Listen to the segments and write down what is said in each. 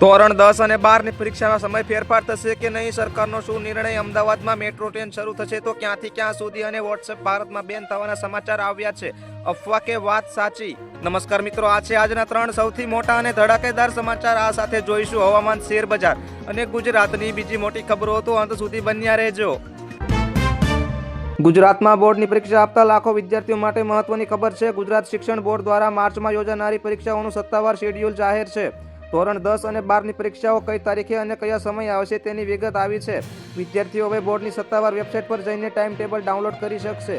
ધોરણ દસ અને બારની પરીક્ષામાં સમય ફેરફાર થશે કે નહીં સરકારનો શું નિર્ણય? અમદાવાદમાં મેટ્રો ટ્રેન શરૂ થશે તો ક્યાંથી ક્યાં સુધી અને વોટ્સએપ ભારતમાં બેન થવાના સમાચાર આવ્યા છે? અફવા કે વાત સાચી? નમસ્કાર મિત્રો, આ છે આજના ત્રણ સૌથી મોટા અને ધડાકેદાર સમાચાર. આ સાથે જોઈશું હવામાન શેર બજાર અને ગુજરાતની બીજી મોટી ખબરો. તો અંત સુધી બન્યા રહેજો. ગુજરાતમાં બોર્ડની પરીક્ષા આપતા લાખો વિદ્યાર્થીઓ માટે મહત્વની ખબર છે. ગુજરાત શિક્ષણ બોર્ડ દ્વારા માર્ચમાં યોજાનારી પરીક્ષાઓનું સત્તાવાર શેડ્યુલ જાહેર છે. ધોરણ દસ અને બારની પરીક્ષાઓ કઈ તારીખે અને કયા સમય આવશે તેની વિગત આવી છે. વિદ્યાર્થીઓ હવે બોર્ડની સત્તાવાર વેબસાઇટ પર જઈને ટાઈમ ટેબલ ડાઉનલોડ કરી શકશે.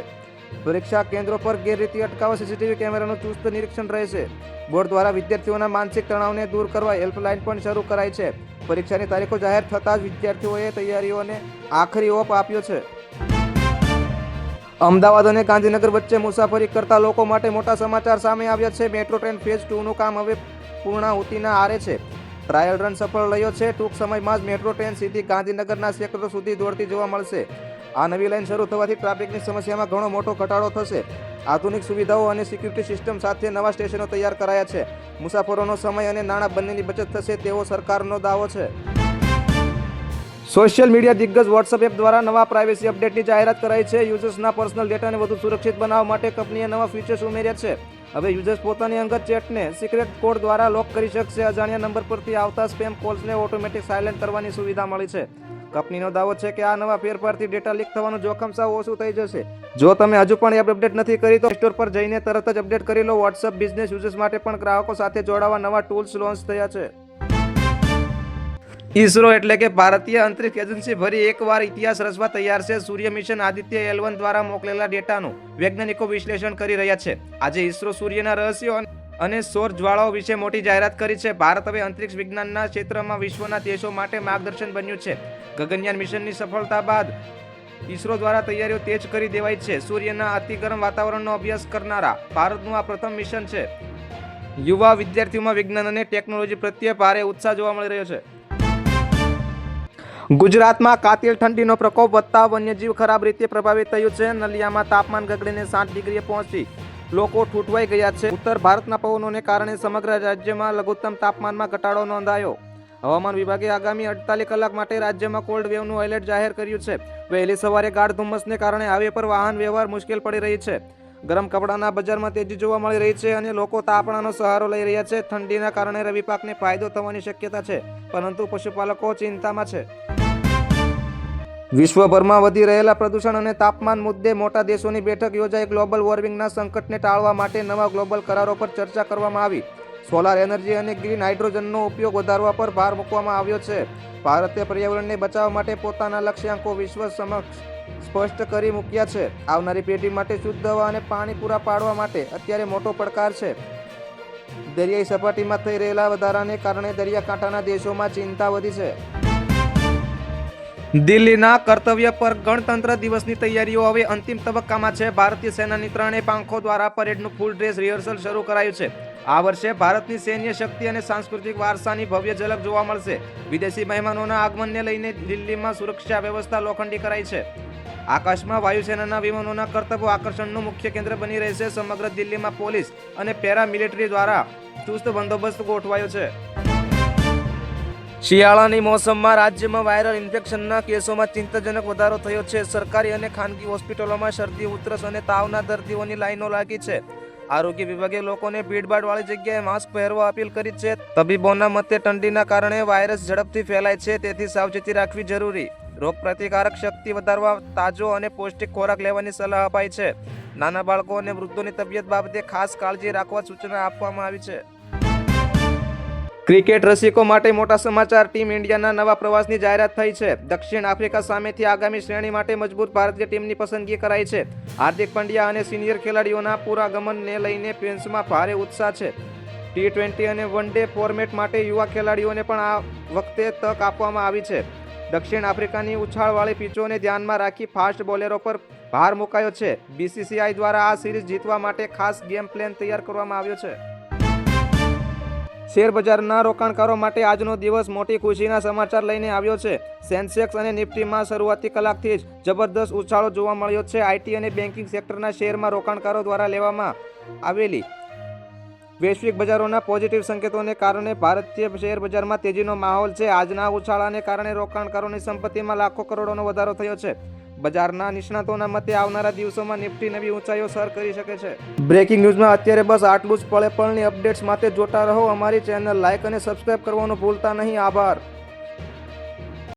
પરીક્ષા કેન્દ્રો પર ગેરરીતિ અટકાવવા સીસીટીવી કેમેરાનું ચુસ્ત નિરીક્ષણ રહેશે. બોર્ડ દ્વારા વિદ્યાર્થીઓના માનસિક તણાવને દૂર કરવા હેલ્પલાઇન પણ શરૂ કરાઈ છે. પરીક્ષાની તારીખો જાહેર થતાં જ વિદ્યાર્થીઓએ તૈયારીઓને આખરી ઓપ આપ્યો છે. અમદાવાદ અને ગાંધીનગર વચ્ચે મુસાફરી કરતા લોકો માટે મોટા સમાચાર સામે આવ્યા છે. મેટ્રો ટ્રેન ફેઝ ટુનું કામ હવે પૂર્ણાહુતિના આરે છે. ટ્રાયલ રન સફળ રહ્યો છે. ટૂંક સમયમાં જ મેટ્રો ટ્રેન સીધી ગાંધીનગરના સેક્ટરો સુધી દોડતી જોવા મળશે. આ નવી લાઇન શરૂ થવાથી ટ્રાફિકની સમસ્યામાં ઘણો મોટો ઘટાડો થશે. આધુનિક સુવિધાઓ અને સિક્યુરિટી સિસ્ટમ સાથે નવા સ્ટેશનો તૈયાર કરાયા છે. મુસાફરોનો સમય અને નાણાં બંનેની બચત થશે તેવો સરકારનો દાવો છે. સોશિયલ મીડિયા દિગ્ગજ વોટ્સએપ એપ દ્વારા નવા પ્રાઇવેસી અપડેટની જાહેરાત કરાઈ છે. યુઝર્સના પર્સનલ ડેટાને વધુ સુરક્ષિત બનાવવા માટે કંપનીએ નવા ફીચર્સ ઉમેર્યા છે. હવે યુઝર્સ પોતાની અંગત ચેટને સિક્રેટ કોડ દ્વારા લોક કરી શકશે. અજાણ્યા નંબર પરથી આવતા સ્પેમ કોલ્સને ઓટોમેટિક સાયલેન્ટ કરવાની સુવિધા મળી છે. કંપનીનો દાવો છે કે આ નવા ફેરફારથી ડેટા લીક થવાનું જોખમ સાવ ઓછું થઈ જશે. જો તમે હજુ પણ એપ અપડેટ નથી કરી, તો સ્ટોર પર જઈને તરત જ અપડેટ કરી લો. વોટ્સઅપ બિઝનેસ યુઝર્સ માટે પણ ગ્રાહકો સાથે જોડાવા નવા ટૂલ્સ લોન્ચ થયા છે. ઈસરો એટલે કે ભારતીય અંતરિક્ષ એજન્સી ફરી એકવાર ઇતિહાસ રચવા તૈયાર છે. સૂર્ય મિશન આદિત્ય એલ દ્વારા મોકલેલા ડેટાનું વૈજ્ઞાનિકો વિશ્લેષણ કરી રહ્યા છે. આજે ઈસરો સૂર્યના રહસ્યો અને- સૌર જ્વાળાઓ વિશે મોટી જાહેરાત કરી છે. ભારત હવે અંતરિક્ષ વિજ્ઞાનના ક્ષેત્રમાં વિશ્વના દેશો માટે માર્ગદર્શન બન્યું છે. ગગનયાન મિશનની સફળતા બાદ ઇસરો દ્વારા તૈયારીઓ તેજ કરી દેવાઈ છે. સૂર્યના અતિ ગરમ વાતાવરણનો અભ્યાસ કરનારા ભારતનું આ પ્રથમ મિશન છે. યુવા વિદ્યાર્થીઓમાં વિજ્ઞાન અને ટેકનોલોજી પ્રત્યે ભારે ઉત્સાહ જોવા મળી રહ્યો છે. ગુજરાતમાં કાતિલ ઠંડીનો પ્રકોપ વધતા વન્યજીવ ખરાબ રીતે પ્રભાવિત થયું છે. નલિયામાં તાપમાન ગગડીને સાત ડિગ્રીએ પહોંચી. લોકો ઠૂંઠવાઈ ગયા છે. ઉત્તર ભારતના પવનોને કારણે સમગ્ર રાજ્યમાં લઘુત્તમ તાપમાનમાં ઘટાડો નોંધાયો. હવામાન વિભાગે આગામી અડતાલીસ કલાક માટે રાજ્યમાં કોલ્ડ વેવનું એલર્ટ જાહેર કર્યું છે. વહેલી સવારે ગાઢ ધુમ્મસને કારણે હાઈવે પર વાહન વ્યવહાર મુશ્કેલ પડી રહી છે. ગરમ કપડાના બજારમાં તેજી જોવા મળી રહી છે અને લોકો તાપણાનો સહારો લઈ રહ્યા છે. ઠંડીના કારણે રવિ પાકને ફાયદો થવાની શક્યતા છે. પરંતુ પશુપાલકો ચિંતામાં છે. વિશ્વભરમાં વધી રહેલા પ્રદૂષણ અને તાપમાન મુદ્દે મોટા દેશોની બેઠક યોજાઈ. ગ્લોબલ વોર્મિંગના સંકટને ટાળવા માટે નવા ગ્લોબલ કરારો પર ચર્ચા કરવામાં આવી. સોલાર એનર્જી અને ગ્રીન હાઇડ્રોજનનો ઉપયોગ વધારવા પર ભાર મૂકવામાં આવ્યો છે. ભારતે પર્યાવરણને બચાવવા માટે પોતાના લક્ષ્યાંકો વિશ્વ સમક્ષ સ્પષ્ટ કરી મૂક્યા છે. આવનારી પેઢી માટે શુદ્ધ હવા અને પાણી પૂરા પાડવા માટે અત્યારે મોટો પડકાર છે. દરિયાઈ સપાટીમાં થઈ રહેલા વધારાને કારણે દરિયાકાંઠાના દેશોમાં ચિંતા વધી છે. દિલ્હીના કર્તવ્ય પર ગણતંત્ર દિવસની તૈયારીઓ હવે અંતિમ તબક્કામાં છે. ભારતીય સેનાની ત્રણેય પાંખો દ્વારા પરેડનું ફૂલ ડ્રેસ રિહર્સલ શરૂ કરાયું છે. આ વર્ષે ભારતની સૈન્ય શક્તિ અને સાંસ્કૃતિક વારસાની ભવ્ય ઝલક જોવા મળશે. વિદેશી મહેમાનોના આગમનને લઈને દિલ્હીમાં સુરક્ષા વ્યવસ્થા લોખંડી કરાઈ છે. આકાશમાં વાયુસેનાના વિમાનોના કર્તવ્યો આકર્ષણનું મુખ્ય કેન્દ્ર બની રહેશે. સમગ્ર દિલ્હીમાં પોલીસ અને પેરામિલિટરી દ્વારા ચુસ્ત બંદોબસ્ત ગોઠવાયો છે. શિયાળાની મોસમમાં રાજ્યમાં વાયરલ ઇન્ફેક્શનના કેસોમાં ચિંતાજનક વધારો થયો છે. સરકારી અને ખાનગી હોસ્પિટલોમાં શરદી, ઉધરસ અને તાવના દર્દીઓની લાઈનો લાગી છે. આરોગ્ય વિભાગે લોકોને ભીડભાડવાળી જગ્યાએ માસ્ક પહેરવા અપીલ કરી છે. તબીબોના મતે ઠંડીના કારણે વાયરસ ઝડપથી ફેલાય છે, તેથી સાવચેતી રાખવી જરૂરી. રોગપ્રતિકારક શક્તિ વધારવા તાજો અને પૌષ્ટિક ખોરાક લેવાની સલાહ અપાઈ છે. નાના બાળકો અને વૃદ્ધોની તબિયત બાબતે ખાસ કાળજી રાખવા સૂચના આપવામાં આવી છે. ક્રિકેટ રસિકો માટે મોટા સમાચાર. ટીમ ઇન્ડિયાના નવા પ્રવાસની જાહેરાત થઈ છે. દક્ષિણ આફ્રિકા સામેથી આગામી શ્રેણી માટે મજબૂત ભારતીય ટીમની પસંદગી કરાઈ છે. હાર્દિક પંડ્યા અને સિનિયર ખેલાડીઓના પુરાગમનને લઈને ફેન્સમાં ભારે ઉત્સાહ છે. ટી ટ્વેન્ટી અને વન ડે ફોર્મેટ માટે યુવા ખેલાડીઓને પણ આ વખતે તક આપવામાં આવી છે. દક્ષિણ આફ્રિકાની ઉછાળવાળી પિચોને ધ્યાનમાં રાખી ફાસ્ટ બોલેરો પર ભાર મુકાયો છે. બીસીસીઆઈ દ્વારા આ સિરીઝ જીતવા માટે ખાસ ગેમ પ્લાન તૈયાર કરવામાં આવ્યો છે. શેર બજારના રોકાણકારો માટે આજનો દિવસ મોટી ખુશીના સમાચાર લઈને આવ્યો છે. સેન્સેક્સ અને નિફ્ટીમાં શરૂઆતી કલાકથી જ જબરદસ્ત ઉછાળો જોવા મળ્યો છે. આઈટી અને બેન્કિંગ સેક્ટરના શેરમાં રોકાણકારો દ્વારા લેવામાં આવેલી વૈશ્વિક બજારોના પોઝિટિવ સંકેતોને કારણે ભારતીય શેર બજારમાં તેજીનો માહોલ છે. આજના ઉછાળાને કારણે રોકાણકારોની સંપત્તિમાં લાખો કરોડોનો વધારો થયો છે. બજારના નિષ્ણાતોના મતે આવનારા દિવસોમાં નિફ્ટી નવી ઊંચાઈઓ સર કરી શકે છે. બ્રેકિંગ ન્યૂઝમાં અત્યારે બસ આટલું જ. પળે પળની અપડેટ્સ માટે જોતા રહો અમારી ચેનલ. લાઇક અને સબસ્ક્રાઇબ કરવાનું ભૂલતા નહીં. આભાર.